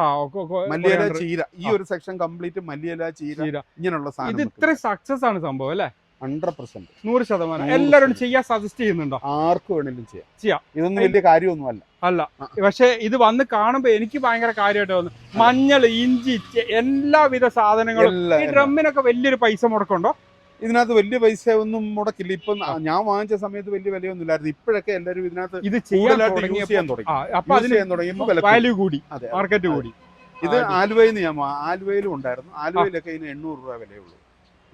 മല്ലിയില ചീര. ഈ ഒരു സെക്ഷൻ കംപ്ലീറ്റ് മല്ലിയില ചീര ഇങ്ങനെയുള്ള സാധനം ഇത് ഇത്ര സക്സസ് ആണ് സംഭവം അല്ലേ? ഹൺഡ്രഡ് പെർസെന്റ് നൂറ് ശതമാനം. എല്ലാവരും. ചെയ്യാൻ സജസ്റ്റ് ചെയ്യുന്നുണ്ടോ? ആർക്ക് വേണേലും ചെയ്യാം. ചെയ്യാം. ഇതൊന്നും വലിയ കാര്യമൊന്നും അല്ല. അല്ല പക്ഷെ ഇത് വന്ന് കാണുമ്പോ എനിക്ക് ഭയങ്കര കാര്യമായിട്ട് തോന്നുന്നു മഞ്ഞൾ ഇഞ്ചി എല്ലാവിധ സാധനങ്ങളും ഈ ഡ്രമ്മിനൊക്കെ വലിയൊരു പൈസ മുടക്കുണ്ടോ ഇതിനകത്ത് വലിയ പൈസ ഒന്നും മുടക്കില്ല ഇപ്പൊ ഞാൻ വാങ്ങിച്ച സമയത്ത് വലിയ വിലയൊന്നും ഇല്ലായിരുന്നു ഇപ്പോഴൊക്കെ എല്ലാവരും ഇതിനകത്ത് ഇത് ചെയ്യാൻ തുടങ്ങി. വാല്യൂ കൂടി. മാർക്കറ്റ്. കൂടി. ഇത് ആലുവയിൽ നിന്ന് ഞാൻ ആലുവയിലും ഉണ്ടായിരുന്നു. ആലുവയിലൊക്കെ ഇതിന് എണ്ണൂറ് രൂപ വിലയുള്ളൂ.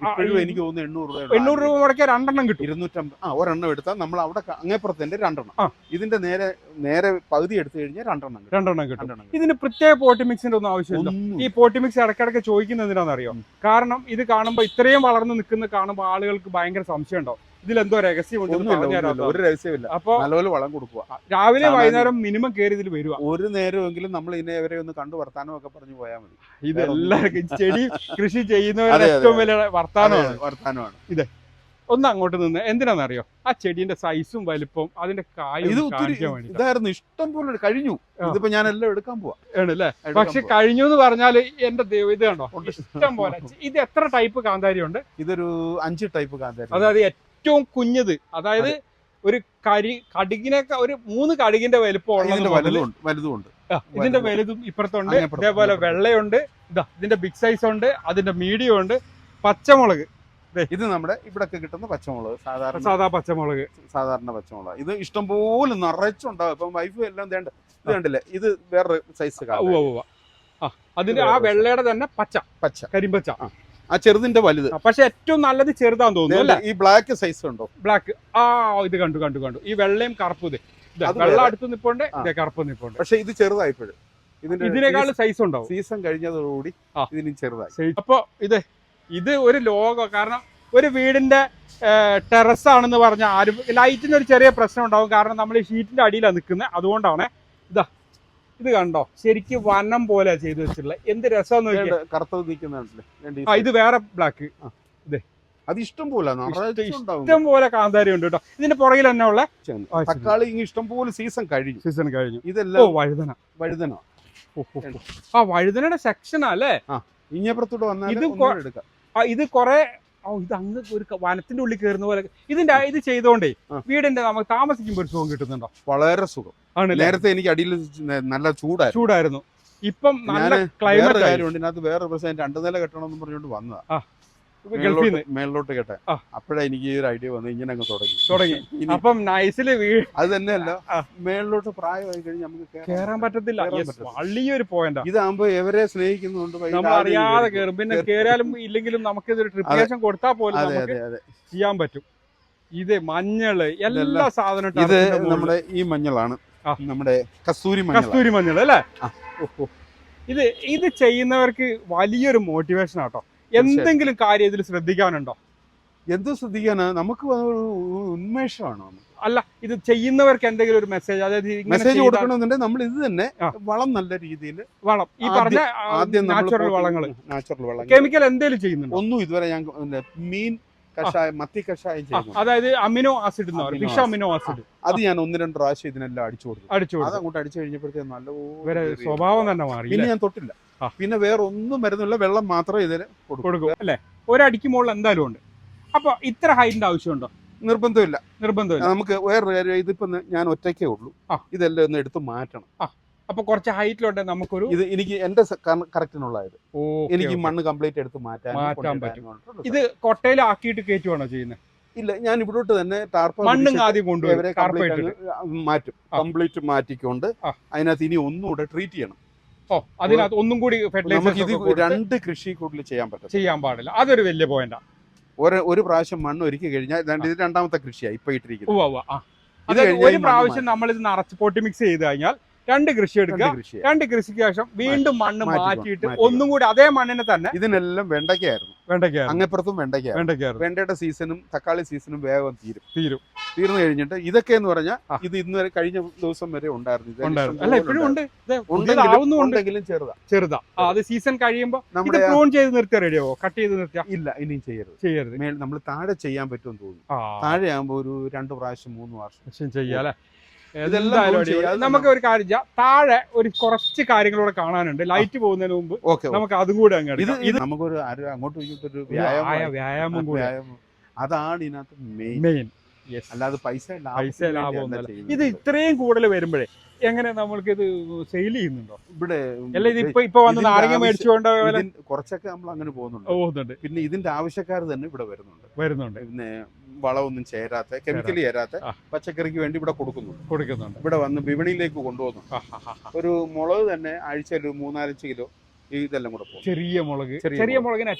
ഇപ്പോഴും എനിക്ക് തോന്നുന്നു എണ്ണൂറ് രൂപ എണ്ണൂറ് രൂപ മുടക്കിയ രണ്ടെണ്ണം കിട്ടും. ഇരുന്നൂറ്റമ്പത് ആ ഒരെണ്ണം എടുത്താൽ നമ്മൾ അവിടെ അങ്ങേപ്പുറത്തിന്റെ രണ്ടെണ്ണം. ഇതിന്റെ നേരെ നേരെ പകുതി എടുത്തു കഴിഞ്ഞാൽ രണ്ടെണ്ണം കിട്ടും. രണ്ടെണ്ണം കിട്ടും. രണ്ടെണ്ണം കിട്ടും. ഇതിന് പ്രത്യേക പോട്ടി മിക്സിന്റെ ഒന്നും ആവശ്യമില്ല. ഈ പോട്ടി മിക്സ് ഇടയ്ക്കിടയ്ക്ക് ചോദിക്കുന്നത് എന്തിനാണെന്നറിയോ? കാരണം ഇത് കാണുമ്പോൾ ഇത്രയും വളർന്നു നിൽക്കുന്ന കാണുമ്പോൾ ആളുകൾക്ക് ഭയങ്കര സംശയം ഉണ്ടാവും. ഇതിലെന്തോ രഹസ്യമുണ്ട്. ഒരു രഹസ്യമില്ല. അപ്പൊ നല്ലപോലെ വളം കൊടുക്കുക. രാവിലെ വൈകുന്നേരം മിനിമം കയറി ഇതിൽ വരിക. ഒരു നേരമെങ്കിലും നമ്മൾ ഇതിനെ അവരെ ഒന്ന് കണ്ടു വർത്താനം ഒക്കെ പറഞ്ഞു പോയാൽ മതി. ഇത് എല്ലാവർക്കും ചെടി *laughs* കൃഷി ചെയ്യുന്നവരുടെ ഏറ്റവും വലിയ വർത്താനമാണ്. വർത്താനമാണ്. ഇതെ ഒന്ന് അങ്ങോട്ട് നിന്ന്. എന്തിനാണെന്നറിയോ? ആ ചെടിന്റെ സൈസും വലിപ്പവും അതിന്റെ കായും ഇതായിരുന്നു ഇഷ്ടം പോലെ കഴിഞ്ഞു. ഇതിപ്പോ ഞാൻ എല്ലാം എടുക്കാൻ പോവാ. ആണല്ലേ? പക്ഷെ കഴിഞ്ഞു എന്ന് പറഞ്ഞാൽ എന്റെ ദൈവം ഇത് കണ്ടോ? ഇഷ്ടം പോലെ. ഇത് എത്ര ടൈപ്പ് കാന്താരി ഉണ്ട് ഇതൊരു അഞ്ച് ടൈപ്പ് കാന്താരി. അതായത് ഏറ്റവും കുഞ്ഞത്. അതായത് ഒരു കരി കടുകിനൊക്കെ ഒരു മൂന്ന് കടുകിന്റെ വലുപ്പം ഇതിന്റെ ഉള്ളത് മുതൽ വലുതും ഉണ്ട് വലുതും ഉണ്ട് ആ, ഇതിന്റെ വലുതും. ഇപ്പുറത്തുണ്ട് ഇതേപോലെ വെള്ളയുണ്ട്. ഇതാ ഇതിന്റെ ബിഗ് സൈസ് ഉണ്ട് അതിന്റെ മീഡിയം ഉണ്ട്. പച്ചമുളക്. ഇത് നമ്മുടെ ഇവിടൊക്കെ കിട്ടുന്ന പച്ചമുളക് സാധാരണ സാധാ പച്ചമുളക്. സാധാരണ പച്ചമുളക്. ഇത് ഇഷ്ടംപോലെ നിറച്ചുണ്ടാവും. ഇപ്പം വൈഫ് എല്ലാം വേണ്ട ഇത് കണ്ടില്ലേ? ഇത് വേറൊരു സൈസ് അതിന്റെ ആ വെള്ളയുടെ തന്നെ പച്ച പച്ച. കരിമ്പച്ച. ആ ചെറുതിന്റെ വലുത്. പക്ഷെ ഏറ്റവും നല്ലത് ചെറുതാന്ന് തോന്നുന്നു അല്ലേ? ഈ ബ്ലാക്ക് സൈസ് ഉണ്ടോ? ബ്ലാക്ക് ആ ഇത് കണ്ടു കണ്ടു കണ്ടു. ഈ വെള്ളയും കറുപ്പും വെള്ളം. അടുത്ത് നിപ്പോണ്ട് കറുപ്പ് നിപ്പോണ്ട്. പക്ഷെ ഇത് ചെറുതായിപ്പോഴും. ഇതിനേക്കാൾ സൈസ് ഉണ്ടോ സീസൺ കഴിഞ്ഞതോടുകൂടി. ഇതിനും ചെറുതായി. അപ്പൊ ഇത് ഇത് ഒരു ലോകം കാരണം ഒരു വീടിന്റെ ടെറസ് ആണെന്ന് പറഞ്ഞാൽ ആരും ലൈറ്റിന് ഒരു ചെറിയ പ്രശ്നം ഉണ്ടാവും. കാരണം നമ്മൾ ഈ ഷീറ്റിന്റെ അടിയിലാണ് നിൽക്കുന്നത് അതുകൊണ്ടാണ് ഇതാ കണ്ടോ? ശരിക്കും വനം പോലെ ചെയ്തു വെച്ചിട്ടുള്ളത് എന്ത് രസം കറുത്തത് നിൽക്കുന്നുണ്ടല്ലേ ആ ഇത് വേറെ ബ്ലാക്ക്. അത് ഇഷ്ടം പോലെ ഇഷ്ടം- പോലെ കാന്താരി ഉണ്ട് കേട്ടോ. ഇതിന്റെ പുറകിൽ തന്നെ ഉള്ള തക്കാളി ഇഷ്ടം പോലെ സീസൺ കഴിഞ്ഞു. സീസൺ കഴിഞ്ഞു. ഇതെല്ലാം വഴുതന. വഴുതന. ആ വഴുതനയുടെ സെക്ഷനാ അല്ലേ? ഇഞ്ഞപ്പുറത്തൂടെ വന്നാൽ ഇത് ഇത് കൊറേ ഓ ഇത് അങ്ങ് ഒരു വനത്തിന്റെ ഉള്ളിൽ കയറുന്ന പോലെ. ഇതിന്റെ ഇത് ചെയ്തോണ്ടേ വീടിന്റെ നമുക്ക് താമസിക്കുമ്പോൾ ഒരു സുഖം കിട്ടുന്നുണ്ടോ? വളരെ സുഖം. ആണ് നേരത്തെ എനിക്ക് അടിയിൽ നല്ല ചൂടായിരുന്നു. ചൂടായിരുന്നു. ഇപ്പം നല്ല ക്ലൈമറ്റ് കാര്യമുണ്ട് ഇതിനകത്ത് വേറെ പ്രശ്നം രണ്ടു നില കെട്ടണമെന്ന് പറഞ്ഞുകൊണ്ട് വന്നതാ. മേളിലോട്ട് കേട്ടെ. അപ്പോഴാ എനിക്ക് ഈ ഒരു ഐഡിയ വന്നു ഇങ്ങനെ അങ്ങ് തുടങ്ങി. തുടങ്ങി. അപ്പം നൈസിൽ അത് തന്നെയല്ല മേളിലോട്ട് പ്രായമായി കഴിഞ്ഞ് നമുക്ക് കേറാൻ പറ്റത്തില്ല. വലിയൊരു പോയിന്റാ ഇതാകുമ്പോ എവരെ സ്നേഹിക്കുന്നുണ്ട് നമ്മൾ അറിയാതെ കേറി. കയറും പിന്നെ കേറി. കേറിയാലും ഇല്ലെങ്കിലും നമുക്ക് ഇതൊരു ട്രിപ്പേഷൻ കൊടുത്താൽ പോലും ചെയ്യാൻ പറ്റും. ഇത് മഞ്ഞൾ എല്ലാ സാധനവും ഇത് നമ്മുടെ ഈ മഞ്ഞളാണ്. നമ്മുടെ കസ്തൂരി മഞ്ഞൾ കസ്തൂരി മഞ്ഞൾ അല്ലേ. ഇത് ഇത് ചെയ്യുന്നവർക്ക് വലിയൊരു മോട്ടിവേഷൻ ആട്ടോ എന്തെങ്കിലും കാര്യം ഇതിൽ ശ്രദ്ധിക്കാനുണ്ടോ? എന്ത് ശ്രദ്ധിക്കാനാ? നമുക്ക് ഉന്മേഷമാണ്? അല്ല ഇത് ചെയ്യുന്നവർക്ക് എന്തെങ്കിലും ഒരു മെസ്സേജ് അതായത് മെസ്സേജ് കൊടുക്കണമെന്നുണ്ടെങ്കിൽ നമ്മൾ ഇത് തന്നെ വളം നല്ല രീതിയിൽ വളം. ഈ പറഞ്ഞ ആദ്യം നാച്ചുറൽ വളങ്ങൾ നാച്ചുറൽ വളം കെമിക്കൽ എന്തെങ്കിലും ചെയ്യുന്നുണ്ട്? ഒന്നും ഇതുവരെ ഞാൻ മീൻ കഷായം മത്തി കഷായം ചെയ്യും അതായത് amino acid fish amino acid. അത് ഞാൻ ഒന്ന് രണ്ട് പ്രാവശ്യം ഇതിനെല്ലാം അടിച്ചു കൊടുത്തു. അടിച്ചു അത് അങ്ങോട്ട് അടിച്ചു കഴിഞ്ഞപ്പോഴത്തേക്ക് നല്ല സ്വഭാവം തന്നെ മാറി ഇനി ഞാൻ തൊട്ടില്ല. പിന്നെ വേറെ ഒന്നും മരുന്നില്ല വെള്ളം മാത്രമേ ഇതിന് കൊടുക്കും. അല്ലേ? ഒരടിക്ക് മുകളിൽ എന്തായാലും ഉണ്ട്. അപ്പൊ ഇത്ര ഹൈറ്റിന്റെ ആവശ്യമുണ്ടോ? നിർബന്ധമില്ല. നിർബന്ധമില്ല. നമുക്ക് വേറൊരു കാര്യം ഇതിപ്പോ ഞാൻ ഒറ്റയ്ക്കേ ഉള്ളൂ. ഇതെല്ലാം ഒന്ന് എടുത്ത് മാറ്റണം. അപ്പൊ കുറച്ച് ഹൈറ്റിലുണ്ട് നമുക്കൊരു ഇത് എനിക്ക് എന്റെ കറക്റ്റിനുള്ളത് എനിക്ക് മണ്ണ് കംപ്ലീറ്റ് എടുത്ത് മാറ്റാൻ മാറ്റാൻ പറ്റും. ഇത് കൊട്ടയിലാക്കിയിട്ട് കയറ്റുവാണോ ചെയ്യുന്നത് ഇല്ല ഞാൻ ഇവിടോട്ട് തന്നെ ടാർപ്പ മണ്ണും ആദ്യം കൊണ്ടുവരും. അങ്ങ് മാറ്റും. കംപ്ലീറ്റ് മാറ്റിക്കൊണ്ട്. അതിനകത്ത് ഇനി ഒന്നുകൂടെ ട്രീറ്റ് ചെയ്യണം. ഓ അതിനകത്ത് ഒന്നും കൂടി ഫെർട്ടിലൈസർ രണ്ട് കൃഷി കൂടുതൽ ചെയ്യാൻ പറ്റും ചെയ്യാൻ പാടില്ല. അതൊരു വലിയ പോയിന്റാ ഒരു ഒരു പ്രാവശ്യം മണ്ണ് ഒരുക്കി കഴിഞ്ഞാൽ ഇത് രണ്ടാമത്തെ കൃഷിയാണ് ഇപ്പൊ ഇട്ടിരിക്കുന്നത്. ഒരു പ്രാവശ്യം നമ്മൾ ഇത് നിറച്ച് പൊട്ടി മിക്സ് ചെയ്ത് കഴിഞ്ഞാൽ രണ്ട് കൃഷി എടുക്കുക. രണ്ട് കൃഷിക്ക് ശേഷം വീണ്ടും മണ്ണ് മാറ്റിയിട്ട് ഒന്നും കൂടി അതേ മണ്ണിനെ തന്നെ ഇതിനെല്ലാം വെണ്ടയ്ക്കായിരുന്നു വെണ്ടയ്ക്കായിരുന്നു അങ്ങപ്പുറത്തും വെണ്ടയ്ക്കായിരുന്നു വെണ്ടയ്ക്കായിരുന്നു വെണ്ടയുടെ സീസണും തക്കാളി സീസണും വേഗം തീരും. തീരും. തീർന്നു കഴിഞ്ഞിട്ട് ഇതൊക്കെ എന്ന് പറഞ്ഞാൽ ഇത് ഇന്ന് വരെ കഴിഞ്ഞ ദിവസം വരെ ഉണ്ടായിരുന്നു. അല്ല ഇപ്പോഴും ഉണ്ട്. ഉണ്ടെങ്കിലും ചെറുതാ. ചെറുതാ. അത് സീസൺ കഴിയുമ്പോൾ നമ്മുടെ പ്രൂൺ ചെയ്ത് റെഡിയാവോ കട്ട് ചെയ്ത് നിർത്തിയാ? ഇല്ല ഇനിയും ചെയ്യരുത്. ചെയ്യരുത്. നമ്മൾ താഴെ ചെയ്യാൻ പറ്റുമെന്ന് തോന്നുന്നു. താഴെ ആകുമ്പോ ഒരു രണ്ട് പ്രാവശ്യം മൂന്ന് വർഷം ചെയ്യാം എന്തായാലും നമുക്ക് ഒരു കാര്യം താഴെ ഒരു കുറച്ച് കാര്യങ്ങളൂടെ കാണാനുണ്ട്. ലൈറ്റ് പോകുന്നതിന് മുമ്പ് നമുക്ക് അതും കൂടെ അങ്ങോട്ട് ഇത് നമുക്കൊരു അങ്ങോട്ട് ഇങ്ങോട്ടും വ്യായാമം കൂടെ. അതാണ് ഇതിനകത്ത് മെയിൻ അല്ലാതെ പൈസ പൈസ ലാഭം. ഇത് ഇത്രയും കൂടുതൽ വരുമ്പോഴേ എങ്ങനെ നമ്മൾക്ക് ഇത് സെയിൽ ചെയ്യുന്നുണ്ടോ? ഇവിടെ അല്ല ഇത് ഇപ്പൊ ഇപ്പൊ വന്ന് നാരങ്ങ മേടിച്ചുകൊണ്ട് കുറച്ചൊക്കെ നമ്മൾ അങ്ങനെ പോകുന്നുണ്ട്. പോകുന്നുണ്ട് പിന്നെ ഇതിന്റെ ആവശ്യക്കാർ തന്നെ ഇവിടെ വരുന്നുണ്ട്. വരുന്നുണ്ട്. പിന്നെ വളമൊന്നും ചേരാത്ത കെമിക്കൽ ചേരാത്ത. പച്ചക്കറിക്ക് വേണ്ടി ഇവിടെ കൊടുക്കുന്നുണ്ട്. കൊടുക്കുന്നുണ്ട്. ഇവിടെ വന്ന് വിപണിയിലേക്ക് കൊണ്ടുപോകുന്നു. ഒരു മുളക് തന്നെ ആഴ്ച ഒരു മൂന്നാലഞ്ച് കിലോ ഇതെല്ലാം കൂടെ പോകും ചെറിയ മുളക്. ചെറിയ മുളകിന്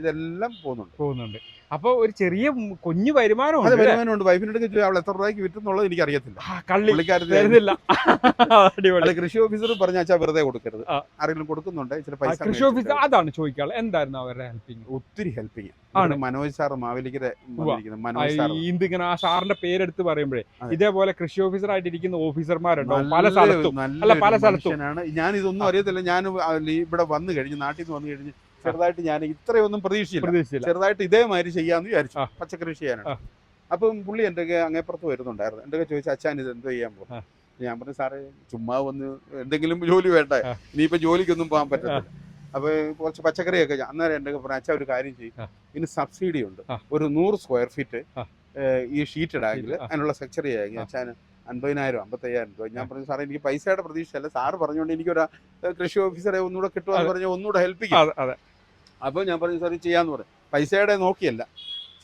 ഇതെല്ലാം പോകുന്നുണ്ട്. പോകുന്നുണ്ട്. അപ്പൊ ഒരു ചെറിയ കുഞ്ഞു വരുമാനം? വരുമാനമുണ്ട് വൈഫിനോട് ചോദിച്ചു അവൾ എത്ര രൂപയ്ക്ക് വിറ്റെന്നുള്ളത് എനിക്ക് അറിയത്തില്ല കൃഷി ഓഫീസർ പറഞ്ഞാച്ചാ വെറുതെ കൊടുക്കരുത്. ആരെങ്കിലും കൊടുക്കുന്നുണ്ട് ഇച്ചിരി പൈസ കൃഷി ഓഫീസർ അതാണ് ചോദിക്കാനുള്ളത് എന്തായിരുന്നു അവരുടെ ഹെൽപ്പിംഗ് ഒത്തിരി ഹെൽപ്പിംഗ് ആണ്. മനോജ് സാർ മാവേലിക്കര മനോജ് സാർ ഇതിങ്ങനെ ആ സാറിന്റെ പേരെടുത്ത് പറയുമ്പോഴേ. ഇതേപോലെ കൃഷി ഓഫീസർ ആയിട്ടിരിക്കുന്ന ഓഫീസർമാരുണ്ടോ? പല സ്ഥലത്തും. അല്ല, പല സ്ഥലത്തും. ഞാൻ ഇതൊന്നും അറിയത്തില്ല. ഞാൻ ഇവിടെ വന്നു കഴിഞ്ഞു നാട്ടിൽ നിന്ന് വന്നു കഴിഞ്ഞ് ചെറുതായിട്ട് ഞാൻ ഇത്രയൊന്നും പ്രതീക്ഷിച്ചില്ല. പ്രതീക്ഷിച്ചില്ല. ചെറുതായിട്ട് ഇതേമാതിരി ചെയ്യാന്ന് വിചാരിച്ചു. പച്ചക്കറി ചെയ്യാനാണ് അപ്പം പുള്ളി എന്റെ അങ്ങേപ്പുറത്ത് വരുന്നുണ്ടായിരുന്നു. എന്റെ ചോദിച്ചു അച്ഛൻ ഇത് എന്തോ ചെയ്യാൻ പോകും ഞാൻ പറഞ്ഞു സാറേ ചുമ്മാ വന്ന് എന്തെങ്കിലും ജോലി വേണ്ടേ? ഇനിയിപ്പോൾ ഇനിയിപ്പോ ജോലിക്കൊന്നും പോകാൻ പറ്റില്ല അപ്പൊ കുറച്ച് പച്ചക്കറിയൊക്കെ അന്നേരം എന്റെ പറഞ്ഞു അച്ഛൻ ഒരു കാര്യം ചെയ്യും. ഇനി സബ്സിഡി ഉണ്ട്. ഒരു നൂറ് സ്ക്വയർ ഫീറ്റ് ഈ ഷീറ്റ് ഇടാങ്കിൽ. അതിനുള്ള സെക്ചറി ആയെങ്കിൽ. അച്ഛൻ അൻപതിനായിരം അമ്പത്തയ്യായിരം രൂപ. ഞാൻ പറഞ്ഞു സാറേ എനിക്ക് പൈസയുടെ പ്രതീക്ഷയല്ല. സാറ് പറഞ്ഞുകൊണ്ട് എനിക്കൊരു ഒരു കൃഷി ഓഫീസറെ ഒന്നുകൂടെ കിട്ടുമെന്ന്. പറഞ്ഞാൽ ഒന്നുകൂടെ ഹെൽപ്പ് ചെയ്യാം അപ്പോൾ ഞാൻ പറഞ്ഞു സാർ ചെയ്യാന്ന് പറഞ്ഞു പൈസയുടെ നോക്കിയല്ല.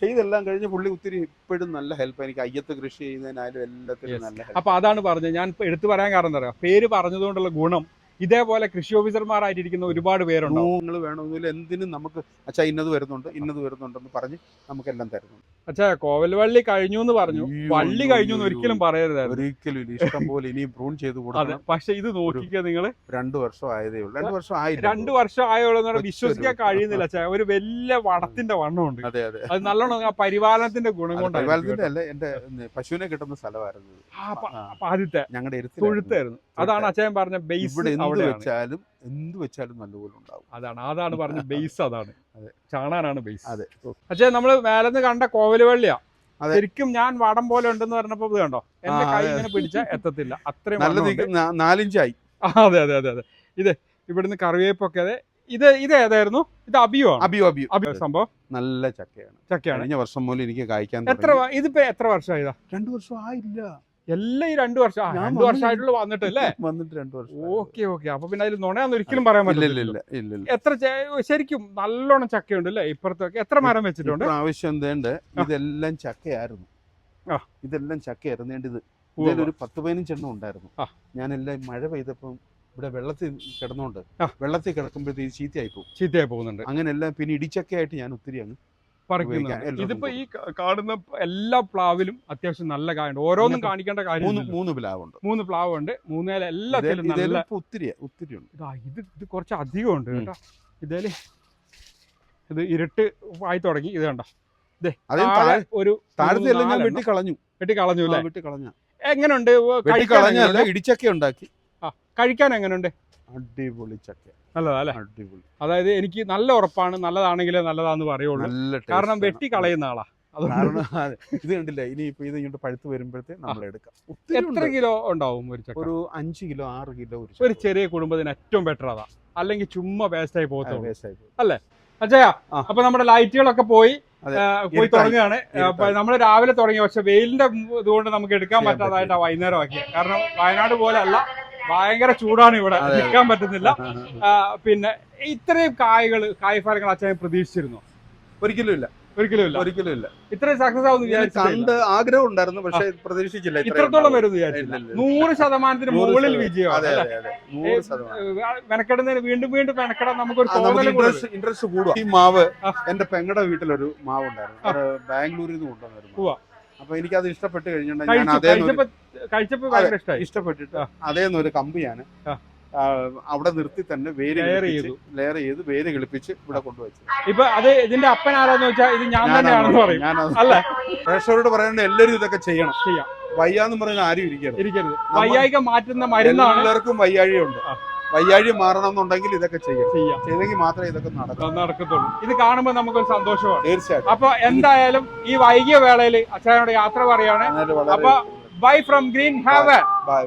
ചെയ്തെല്ലാം കഴിഞ്ഞ് പുള്ളി ഒത്തിരി ഇപ്പോഴും നല്ല ഹെൽപ്പ് എനിക്ക് അയ്യത്ത് കൃഷി ചെയ്യുന്നതിനായാലും എല്ലാത്തിനും. നല്ല അപ്പൊ അതാണ് പറഞ്ഞത്. ഞാൻ എടുത്തു പറയാൻ കാരണം എന്താ പറയാ പേര് പറഞ്ഞതുകൊണ്ടുള്ള ഗുണം ഇതേപോലെ കൃഷി ഓഫീസർമാരായിട്ടിരിക്കുന്ന ഒരുപാട് പേരുണ്ടോ? നിങ്ങൾ വേണമെന്നില്ല എന്തിനും നമുക്ക് അച്ഛാ ഇന്നത് വരുന്നുണ്ട് ഇന്നത് വരുന്നുണ്ടെന്ന് പറഞ്ഞ് നമുക്കെല്ലാം തരുന്നു. അച്ഛാ കോവൽവള്ളി കഴിഞ്ഞു എന്ന് പറഞ്ഞു വള്ളി കഴിഞ്ഞു എന്ന് ഒരിക്കലും പറയരുതായിരുന്നു. ഒരിക്കലും ഇഷ്ടം പോലെ ഇനി പ്രൂൺ ചെയ്ത് കൊടുക്കണം. പക്ഷെ ഇത് നോക്കിക്കുക നിങ്ങൾ രണ്ടു വർഷം ആയതേ ഉള്ളൂ. രണ്ടു വർഷം ആയി രണ്ടു വർഷം ആയോളൂ എന്ന് പറഞ്ഞാൽ വിശ്വസിക്കാൻ കഴിയുന്നില്ല അച്ഛാ. ഒരു വലിയ വടത്തിന്റെ വണ്ണമുണ്ട്. അതെ അതെ. അത് നല്ലോണം ആ പരിപാലനത്തിന്റെ ഗുണം കൊണ്ട് പരിപാലനത്തിന്റെ അല്ല എന്റെ പശുവിനെ കിട്ടുന്ന സ്ഥലമായിരുന്നു. ആദ്യത്തെ ഞങ്ങളുടെ തൊഴുത്തായിരുന്നു. അതാണ് അച്ഛൻ പറഞ്ഞ ബേസ് എന്ത് വെച്ചാലും എന്ത് വെച്ചാലും നല്ലപോലെ ഉണ്ടാവും. അതാണ്. അതാണ് പറഞ്ഞ ബേസ് അതാണ്. അതെ. ചാണാനാണ് ബേസ് അതെ. അച്ഛൻ നമ്മൾ മേലെന്ന് കണ്ട കോവലുവള്ളിയാ. ശരിക്കും ഞാൻ വടം പോലെ ഉണ്ടെന്ന് പറഞ്ഞപ്പോ ഇത് കണ്ടോ? എന്റെ കൈ. ഇങ്ങനെ എത്തത്തില്ല. അത്രയും നാലിഞ്ചായി. അതെ അതെ അതെ അതെ. ഇത് ഇവിടുന്ന് കറിവേപ്പൊക്കെ അതെ. ഇത് ഇത് ഏതായിരുന്നു? ഇത് അബിയോ അബിയോ അബിയോ. അബിയോ സംഭവം? നല്ല ചക്കയാണ്. ചക്കയാണ്. കഴിഞ്ഞ വർഷം മൂലം എനിക്ക് കായ്ക്കാൻ എത്ര. ഇതിപ്പോ എത്ര വർഷമായതാ രണ്ടു വർഷം ആയില്ല. എല്ലാം ഈ രണ്ടു വർഷം. രണ്ടു വർഷമായിട്ടുള്ള *laughs* വന്നിട്ട് അല്ലേ വന്നിട്ട് രണ്ടു വർഷം. Okay okay. അപ്പൊ പിന്നെ അതിൽ നുണയാന്ന് ഒരിക്കലും പറയാൻ പറ്റില്ല എത്ര ശരിക്കും നല്ലോണം ചക്കയുണ്ട് അല്ലേ? ഇപ്പുറത്തൊക്കെ എത്ര മരം വെച്ചിട്ടുണ്ട്? ആവശ്യം എന്തേണ്ട് ഇതെല്ലാം ചക്കയായിരുന്നു. ആ. ഇതെല്ലാം ചക്കയായിരുന്നു. ഇത് ഒരു ഇതിലൊരു പത്ത് പതിനഞ്ചെണ്ണം ഉണ്ടായിരുന്നു. ഞാനെല്ലാം മഴ പെയ്തപ്പം ഇവിടെ വെള്ളത്തിൽ കിടന്നോണ്ട്. വെള്ളത്തിൽ കിടക്കുമ്പോഴത്തേക്ക് ചീത്തയായി പോകും ചീത്തയായി പോകുന്നുണ്ട്. അങ്ങനെല്ലാം പിന്നെ ഇടിച്ചക്കയായിട്ട് ഞാൻ ഒത്തിരി അങ്ങ് എല്ലാവർക്കും ഇതിപ്പോ ഈ കാണുന്ന എല്ലാ പ്ലാവിലും അത്യാവശ്യം നല്ല കായുണ്ട്. ഓരോന്നും കാണിക്കേണ്ട കാര്യം മൂന്ന് പ്ലാവുണ്ട്. മൂന്ന് പ്ലാവ് ഉണ്ട് മൂന്നേല എല്ലാത്തിലും നല്ല ഒത്തിരി ഒത്തിരി ഉണ്ട്. ഇതാ ഇത് ഇത് കുറച്ച് അധികം ഉണ്ട്. കേട്ടോ. ഇതേൽ ഇത് ഇരുട്ട് ആയി തുടങ്ങി. ഇത് കണ്ടോ? ഒരു താഴത്തെ വെട്ടി കളഞ്ഞു വെട്ടി കളഞ്ഞു അല്ലേ? വെട്ടി കളഞ്ഞ എങ്ങനെയുണ്ട്? ഇടിച്ചക്ക ഉണ്ടാക്കി. ആ, കഴിക്കാൻ എങ്ങനെയുണ്ട് അടിപൊളി ചക്ക. നല്ലതാ അല്ലേ? അടിപൊളി. അതായത് എനിക്ക് നല്ല ഉറപ്പാണ് നല്ലതാണെങ്കിലേ നല്ലതാന്ന് പറയുള്ളൂ. കാരണം വെട്ടി കളയുന്ന ആളാ. ഇത് കണ്ടില്ല ഇനി ഇപ്പൊ ഇത് ഇങ്ങോട്ട് പഴുത്ത് വരുമ്പോഴത്തെ നമ്മൾ എടുക്കാം. എത്ര കിലോ ഉണ്ടാവും ഒരു ചക്ക? ഒരു അഞ്ച് കിലോ ആറ് കിലോ ഒരു ചെറിയ കുടുംബത്തിന് ഏറ്റവും ബെറ്റർ അതാ. അല്ലെങ്കിൽ ചുമ്മാ വേസ്റ്റ് ആയി പോകത്തുള്ളൂ. അച്ഛയാ അച്ഛാ അപ്പൊ നമ്മുടെ ലൈറ്റുകളൊക്കെ പോയി പോയി. തുടങ്ങുകയാണ്. നമ്മൾ രാവിലെ തുടങ്ങി. പക്ഷെ വെയിലിന്റെ ഇതുകൊണ്ട് നമുക്ക് എടുക്കാൻ പറ്റാതായിട്ടാ വൈകുന്നേരം ആക്കിയത് കാരണം വയനാട് പോലെ അല്ല ഭയങ്കര ചൂടാണ് ഇവിടെ. നിൽക്കാൻ പറ്റുന്നില്ല. പിന്നെ ഇത്രയും കായകൾ കായ്ഫലങ്ങൾ അച്ഛൻ പ്രതീക്ഷിച്ചിരുന്നു. ഒരിക്കലും ഇല്ല. ഒരിക്കലും ഇല്ല. ഒരിക്കലും ഇല്ല. ഇത്രയും സക്സസ് ആവുന്നു കണ്ട് ആഗ്രഹം ഉണ്ടായിരുന്നു പക്ഷെ പ്രതീക്ഷിച്ചില്ല ഇത്രത്തോളം വരുന്നു വരും. നൂറ് ശതമാനത്തിന് മുകളിൽ വിജയം വിജയമാണ് മെനക്കെടുന്നതിന് വീണ്ടും വീണ്ടും മെനക്കെടാൻ നമുക്കൊരു ഇൻട്രസ്റ്റ് കൂടുക. ഈ മാവ്. എന്റെ പെങ്ങടെ വീട്ടിലൊരു മാവ് ഉണ്ടായിരുന്നു ബാംഗ്ലൂരിൽ നിന്ന് കൊണ്ടുവന്നിരുന്നു. അപ്പൊ എനിക്ക് അത് ഇഷ്ടപ്പെട്ട് കഴിഞ്ഞിട്ടുണ്ടെങ്കിൽ ഇഷ്ടപ്പെട്ടിട്ട്. അതേന്ന് ഒരു കമ്പ് ഞാൻ. അവിടെ നിർത്തി തന്നെ വേര് ചെയ്തു. ലെയർ ചെയ്ത് വേര് കിളിപ്പിച്ച് ഇവിടെ കൊണ്ടുവച്ചു. ഇപ്പൊ അത് ഇതിന്റെ അപ്പൻ ആരാന്ന് വെച്ചാൽ ഇത് ഞാൻ തന്നെയാണെന്ന് പറയും. അല്ല? പ്രേക്ഷകരോട് പറയേണ്ട എല്ലാവരും ഇതൊക്കെ ചെയ്യണം. ചെയ്യാം. വയ്യാന്ന് പറയുന്ന ആരും ഇരിക്കരുത്. ഇരിക്കരുത്. വയ്യായിക മാറ്റുന്ന മരുന്നാണ്. എല്ലാവർക്കും വയ്യാഴിയുണ്ട്. വയ്യാഴി മാറണം എന്നുണ്ടെങ്കിൽ ഇതൊക്കെ ചെയ്യാം ചെയ്യാം. ചെയ്തെങ്കിൽ മാത്രമേ ഇതൊക്കെ നടക്കൂ. നടക്കത്തുള്ളൂ. ഇത് കാണുമ്പോൾ നമുക്കൊരു സന്തോഷമാണ്. തീർച്ചയായിട്ടും. അപ്പൊ എന്തായാലും ഈ വൈകിയ വേളയിൽ അച്ഛനോട് യാത്ര പറയാണ്. അപ്പൊ bye from green have bye